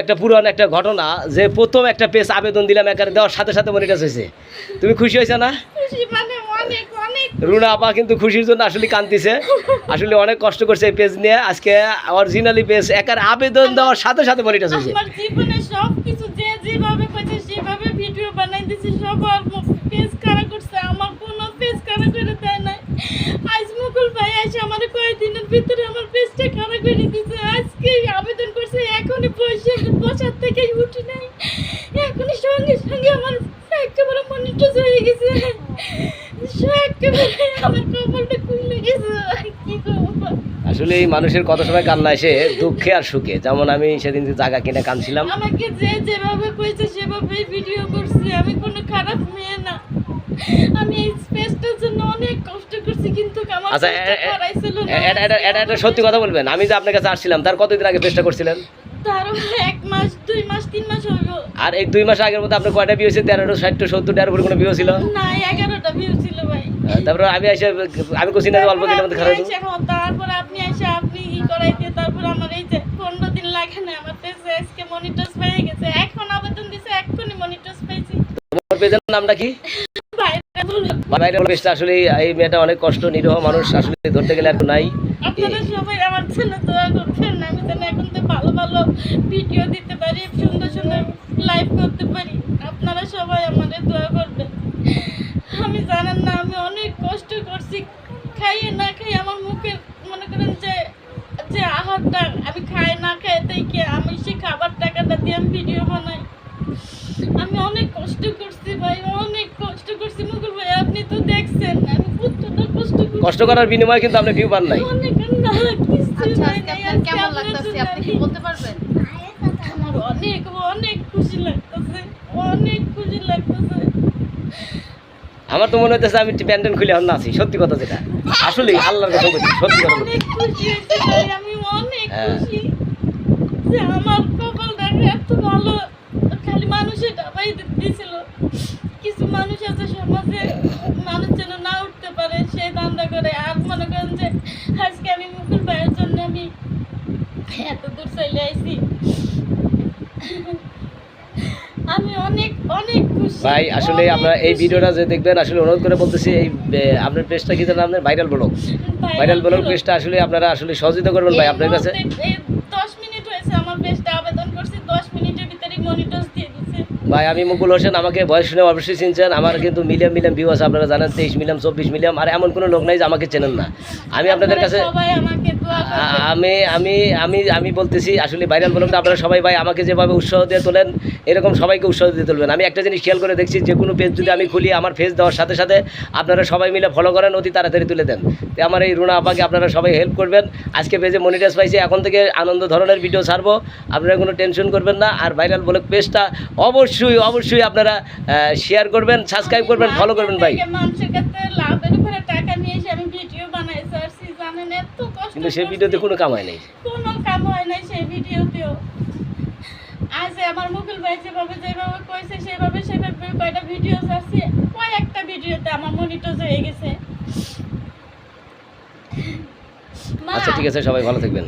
একটা পুরান একটা ঘটনা যে প্রথম একটা পেজ আবেদন দিলাম একার দেওয়ার সাথে সাথে মনিটাস হয়েছে। তুমি খুশি হয়েছে না? মানে রুনা আপা কিন্তু খুশির জন্য আসলে কান্দিছে আসলে অনেক কষ্ট করছে এই পেজ নিয়ে। আজকে অরিজিনালি পেজ একার আবেদন দেওয়ার সাথে সাথে মনিটাস হয়েছে। আমার জীবনে সব কিছু যে যেভাবে সেভাবে ভিডিও বানাই দিছি সবার পেজ কারা করছে আমার কোনো পেজ কারা করে দেয় নাই আজ মুকুল ভাই এসে আমার কয়েকদিনের ভিতরে আমার পেজটা খারাপ করে দিছে আজকে আবেদন করছে এখনই বসে বসার থেকেই উঠি নাই। এখনই সঙ্গে সঙ্গে আমার একেবারে হয়ে গেছে। একেবারে আমার কপালটা খুলে গেছে। কি করব? আসলে এই মানুষের কত সময় কান্না এসে দুঃখে আর সুখে। যেমন আমি সেদিন জায়গা কিনে কাঁদছিলাম। আমাকে যে যেভাবে কইছে সেভাবেই ভিডিও করছি। আমি কোনো খারাপ মেয়ে না। আমি এই স্পেসটার আচ্ছা চেষ্টা করাইছিল না। এটা এটা এটা সত্যি কথা বলবেন? আমি যে আপনার কাছে আসছিলাম তার কতদিন আগে পেজটা করছিলেন? তারও এক মাস দুই মাস তিন মাস হলো। আর এই দুই মাস আগের মধ্যে আপনার কয়টা বিয়ে হয়েছে? তেরোটা ষাটটা সত্তর উপরে কোনো বিয়ে ছিল না এগারোটা ভিউ ছিল ভাই। তারপরে আমি এসে আমি কোচিং না অল্প দিনের মধ্যে খারাপ তারপরে আপনি এসে- আপনি এসে আপনি ই করাইতে তারপর আমার এই যে পনেরো দিন লাগে না আমার পেজে আজকে মনিটস পেয়ে গেছে। এখন আবেদন দিছে এক্ষুনি মনিটস পেয়েছি। তোমার পেজের নামটা কি? বাইরে বাইরে আসলে এই মেয়েটা অনেক কষ্ট, নিরীহ মানুষ, আসলে ধরতে গেলে আর নাই। সবাই আমার ছেলে দোয়া করবেন আমি যেন এখন তো ভালো ভালো ভিডিও দিতে পারি, সুন্দর সুন্দর লাইভ করতে পারি। আপনারা সবাই আমাদের দোয়া করবেন। আমি জানেন না, আমি অনেক কষ্ট করছি। খাইয়ে না খাই আমার মুখে মনে করেন যে আমি খাই না খাই থেকে আমি সেই খাবার টাকাটা দিয়ে আমি ভিডিও বানাই আমি অনেক কষ্ট করছি ভাই অনেক কষ্ট করছি মুকুল ভাই আপনি তো দেখছেন আমি কতটা কষ্ট করার বিনিময়ে কিন্তু আপনি ভিউ পান নাই। অনেক কিছু আচ্ছা অনেক অনেক খুশি লাগতেছে অনেক খুশি লাগতেছে। আমার তো মনে হইতেছে আমি প্যান্ডেন খুলে এখন আছি সত্যি কথা যেটা। আসলে আল্লাহর কথা বলছি সত্যি কথা বলছি। অনেক খুশি হয়েছে ভাই, আমি অনেক হ্যাঁ। খুশি যে আমার কপাল দেখে এত ভালো খালি মানুষের ডাবাই দিছিল কিছু মানুষ আছে সমাজে মানুষ যেন না উঠতে পারে সেই ধান্দা করে আর মনে করেন যে আজকে আমি মুকুল ভাইয়ের জন্য আমি এত দূর চলে আইছি। আমি অনেক অনেক খুশি। ভাই আসলে আমরা আপনারা এই ভিডিওটা যে দেখবেন আসলে অনুরোধ করে বলতেছি এই আপনার পেজটা কি জানেন আপনার ভাইরাল ব্লগ ভাইরাল ব্লগ। পেজটা আসলে আপনারা আসলে সহযোগিতা করবেন ভাই আপনার কাছে। মুহূর্তে এই দশ মিনিট হয়েছে আমার পেজটা আবেদন করছি দশ মিনিটের ভিতরে মনিটর দিয়ে ভাই আমি মুকুল হোসেন আমাকে বয়স শুনে অবশ্যই চিনছেন। আমার কিন্তু মিলিয়ন মিলিয়ন ভিউ আছে আপনারা জানেন তেইশ মিলিয়ন চব্বিশ মিলিয়ন আর এমন কোনো লোক নাই যে আমাকে চেনেন না। আমি আপনাদের কাছে আমি আমি আমি আমি বলতেছি আসলে ভাইরাল ব্লগটা আপনারা সবাই ভাই আমাকে যেভাবে উৎসাহ দিয়ে তোলেন এরকম সবাইকে উৎসাহ দিয়ে তুলবেন। আমি একটা জিনিস খেয়াল করে দেখছি যে কোনো পেজ যদি আমি খুলি আমার ফেস দেওয়ার সাথে সাথে আপনারা সবাই মিলে ফলো করেন অতি তাড়াতাড়ি তুলে দেন। তো আমার এই রুনা আপাকে আপনারা সবাই হেল্প করবেন। আজকে পেজে মনিটাইজ পাইছি এখন থেকে আনন্দ ধরনের ভিডিও ছাড়বো। আপনারা কোনো টেনশন করবেন না আর ভাইরাল ব্লগ পেজটা অবশ্যই অবশ্যই অবশ্যই আপনারা শেয়ার করবেন সাবস্ক্রাইব করবেন ফলো করবেন ভাই। মানুষের কাছে লাভের উপরে টাকা নিয়ে এসে আমি ভিডিও বানাই জানেন এত কিন্তু সেই ভিডিওতে কোনো কামাই নেই। কোনো কাম হয় নাই সেই ভিডিওতেও আজ আমার মুকুল ভাই যেভাবে যেভাবে কইছে সেভাবে সেভাবে কয়টা ভিডিও আছে কয়েকটা ভিডিওতে আমার মনিটর হয়ে গেছে। আচ্ছা ঠিক আছে সবাই ভালো থাকবেন।